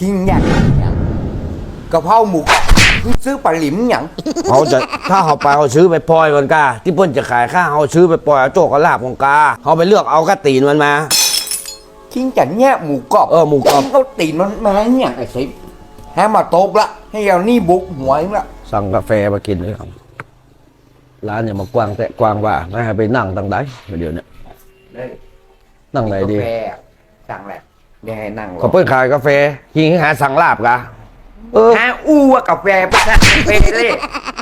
กินอยากกินหยังกะเพราหมูกรอบมึงซื้อปลาหลิมหยังเขาจะถ้าเขาไปเขาซื้อไปปล่อยก่อนกาที่เพิ่นจะขายข้าวเขาซื้อไปปล่อยเอาโจกกับลาบของกาเขาไปเลือกเอากระตีนมันมากินจันแย่หมูกรอบเออหมูกรอบเขาตีนมันมาเนี่ยไอ้สิแฮมาโตบละให้เอานี่บุกหัวเองละสั่งกาแฟมากินเลยครับร้านอย่ามากว้างแต่กว้างว่าไม่ให้ไปนั่งตั้งใดเดี๋ยวเนี้นั่งไหนดีกาแฟสั่งแหละ เดี๋ยวให้นั่งรอเขาเพิ่งขายกาแฟยิงหาสั่งลาบกะเออฮะอู้ว่ากาแฟไปสั่งกาแฟเลย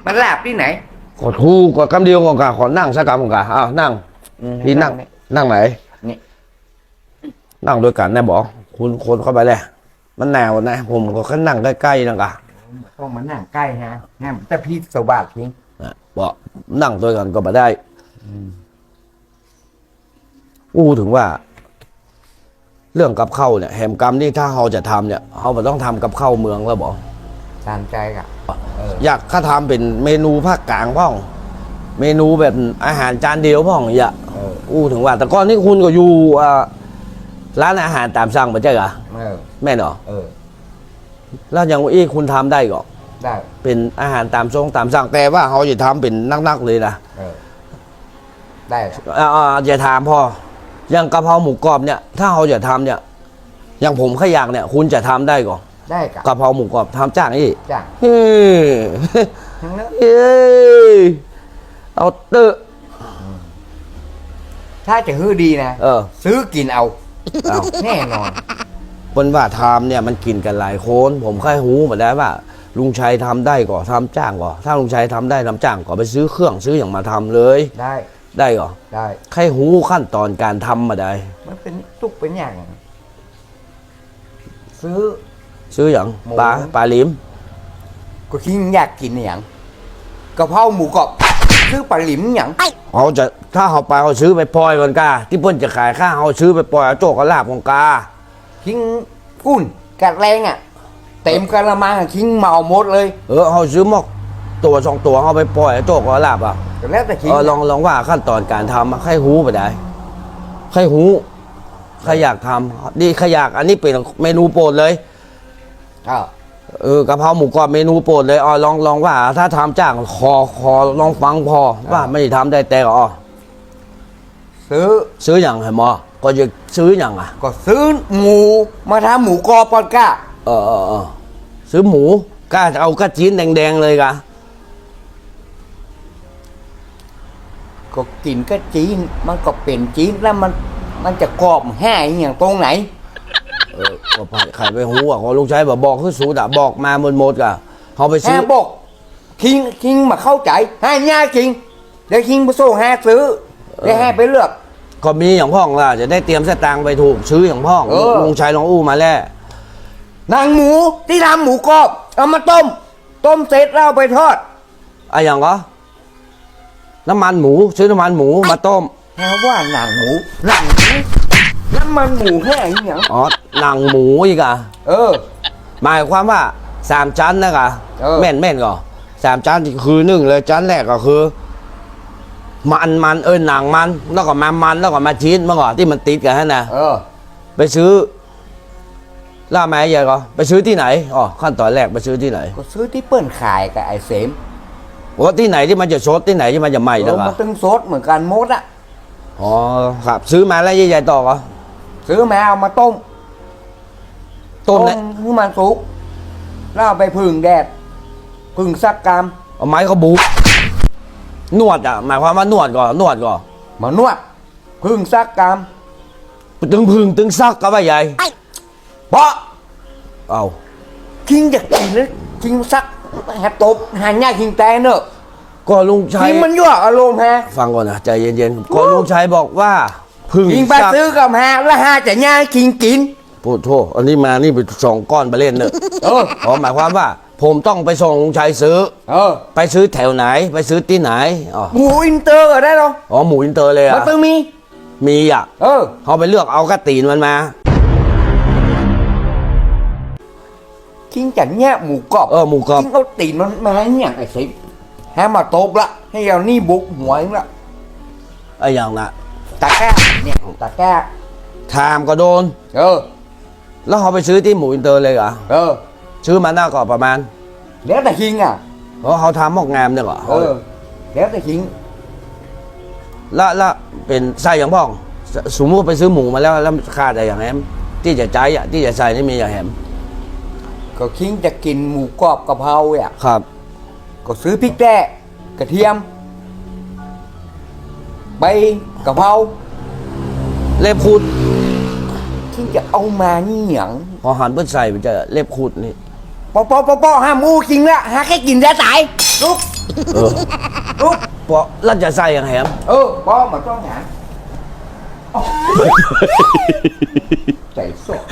มันลาบที่ไหน ขอทูกว่ากำเดียวก่อนกะขอนั่งสักกำก่อนกะอ้าวนั่งอืมพี่นั่ง นั่งไหนนี่ นั่งด้วยกันแน่บอกคุณคนเข้าไปเลยมันแนวนะผมก็แค่นั่งใกล้ๆนั่งกะต้องมานั่งใกล้ฮะฮะแต่พี่สวัสดิ์ทิ้งนะบอกนั่งด้วยกันก็มาได้อู้ถึงว่า เรื่องกับข้าวเนี่ยแหมกรรมนี่ถ้าเราจะทำเนี่ยเราไม่ต้องทำกับข้าวเมืองแล้วบอก ตามใจกะเอออยากข้าทำเป็นเมนูภาคกลางพ่อง เมนูแบบอาหารจานเดียวพ่องอย่าเอออู้ถึงว่า แต่ก่อนนี่คุณก็อยู่อ่าร้านอาหารตามสั่งมาใช่เหรอเออแม่นเหรอเออ แล้วอย่างว่าอีคุณทำได้ก็ได้ เป็นอาหารตามทรงตามสั่งแต่ว่าเขาจะทำเป็นนักๆเลยนะเออ ได้อ่าอ่าอย่าถามพ่อ อย่างกะเพราหมูกรอบเนี่ย ถ้าเขาจะทำเนี่ย อย่างผมขยากเนี่ย คุณจะทำได้ก่อนได้กะกะเพราหมูกรอบทำจ้างอีกจ้ะเฮ้ยทั้งนั้นเฮ้ยเอาเตอะถ้าจะฮื้อดีนะ เออ ซื้อกินเอา เอา แน่นอน คนว่าทำเนี่ยมันกินกันหลายคนผมแค่หูมาได้ว่า ลุงชัยทำได้ก่อทำจ้างก่อถ้าลุงชัยทำได้ทำจ้างก่อไปซื้อเครื่องซื้ออย่างมาทำเลย ได้ ได้ก่อได้แค่หูขั้นตอนการทำมาได้ มันเป็นทุกเป็นอย่าง ซื้อ ซื้ออย่างหมู ปลาปลาลิมก็คิงอยากกินอย่างกะเพราหมูกรอบซื้อปลาหลิมอย่างเขาจะถ้าเขาไปเขาซื้อไปปล่อยก่อนกาที่เพิ่นจะขายข้าวเขาซื้อไปปล่อยเอาโจกกับลาบของกาคิงกุ้นกัดแรงอะ เต็มกระมังอะคิงเมาหมดเลย เออเขาซื้อหมอก ตัวสองตัวเขาไปปล่อยเอาโจกกับลาบอะแต่แล้วแต่คิงเออลองลองว่าขั้นตอนการทำอะใครหูไปได้ใครหูใครอยากทำนี่ใครอยากอันนี้เป็นเมนูโปรดเลยอ่าเออกะเพราหมูกรอบเมนูโปรดเลยอ๋อลองลองว่า ถ้าทำจ้างคอคอลองฟังพอว่าไม่ได้ทำได้แต่ก็อ๋อซื้อซื้ออย่างเหรอหมอก็จะซื้ออย่างอะ ก็ซื้อหมูมาทำหมูกรอบก่อนก้าเออเออเออซื้อหมูกล้าจะเอากระจีนแดงๆเลยกะ ก็กินก็จีนมันก็เป็นจีนแล้วมันมันจะกรอบแห้งอย่างตรงไหนเออก็ผ่านใครไปหูอะของลุงชัยบอกบอกคือสูดอะบอกมาหมดหมดๆกะเขาไปแฮซื้อบอกคิงคิงมาเข้าใจให้ง่ายจริงเดี๋ยวคิงไปส่งแฮซื้อเดี๋ยวแฮไปเลือก ก็มีอย่างพ่องล่ะจะได้เตรียมสตางค์ไปถูกซื้ออย่างพ่องเออ ลุงชัยลองอู้มาแล้ว นางหมูที่ทำหมูกรอบเอามาต้ม ต้มเสร็จแล้วเอาไปทอด อะอย่างก็ น้ำมันหมูซื้อน้ำมันหมูมาต้มแฮว่าหนังหมูหนังหมูน้ำมันหมูแห้งอย่างอ๋อหนังหมูอีกอะเออ หมายความว่าสามชั้นนะกะเออแม่นแม่นก่อสามชั้นที่คือหนึ่งเลยชั้นแรกก็คือ มันมันเออหนังมัน แล้วก็มามันแล้วก็มาชิ้นเมื่อก่อนที่มันติดกันฮะนะเออ ไปซื้อล่าแม่ใหญ่ก็ไปซื้อที่ไหนอ๋อขั้นตอนแรกไปซื้อที่ไหน ก็ซื้อที่เปิ้นขายกับไอ้เสม ว่าที่ไหนที่มันจะชดที่ไหนที่มันจะใหม่เอนะอคมัรันตึงซดเหมือนกันหมดอะอ๋อครับซื้อมาแล้วใหญ่ๆต่อก็ซื้อมาเอามาต้ม ต้มเนี่ยให้มันสุกแล้วเอาไปพึ่งแดดพึ่งสักกรรมเอาไม้เขาบุกนวดอะหมายความว่านวดก่อนนวดก่อนมานวด พึ่งสักกรรมตึงพึงตึงซักก็ว่าใหญ่เพราะเอาคิงจะกินแล้วคิงสัก แฮตบหาง่ายคิงแต่เนอะก็ลุงชัยคิงมันยั่วอารมณ์ฮะฟังก่อนนะใจเย็นๆก็ลุงชัยบอกว่าพึ่งคิงไปซักซื้อกับฮาแล้วฮาจะง่ายคิงกินพูดโทษอันนี้มานี่ไปสองก้อนไปเล่นเนอะเอออ๋อหมายความว่า ผมต้องไปส่งลุงชัยซื้อ เออ ไปซื้อแถวไหน ไปซื้อที่ไหนอ๋อหมูอินเตอร์ก็ได้หรออ๋อหมูอินเตอร์เลยมัอะนต้องมีมีอะเออเขาไปเลือกเอากระตีนมันมา คิงจะแง่หมูกรอบเออหมูกรอบคิงเอาตีนมันมาเนี่ยไอ้สิแฮมาโตบละ ให้เอานี่บุกหัวเองละไอ้อย่างน่ะตะแก้เนี่ยตะแก้ทามก็โดน เออ แล้วเขาไปซื้อที่หมูอินเตอร์เลยเหรอเออ ซื้อมาหน้าก่อนประมาณ แล้วแต่คิงอะเพราะเขาทำหมอกงามเนี่ยเหรอเออ แล้วแต่คิงแล้วแล้วเป็นไส้อย่างพ่องสสมมติไปซื้อหมูมาแล้วแล้วขาดอะไรอย่างแฮมที่จะใจอะที่จะใส่นี่มีอย่างแฮม ก็คิงจะกินหมูกรอบกะเพราอะ ครับ ก็ซื้อพริกแด้กระเทียม ใบกะเพราเล็บคูดคิงจะเอามานี่หยังพอหันเพื่อใส่มันจะเล็บคูดนี่ปอปอปอปอห้ามอูคิงละหาแค่กินจะตายลุกเออลุกเพราะแล้วจะใส่อย่างแฮมเออปอมาต้องหาใจสด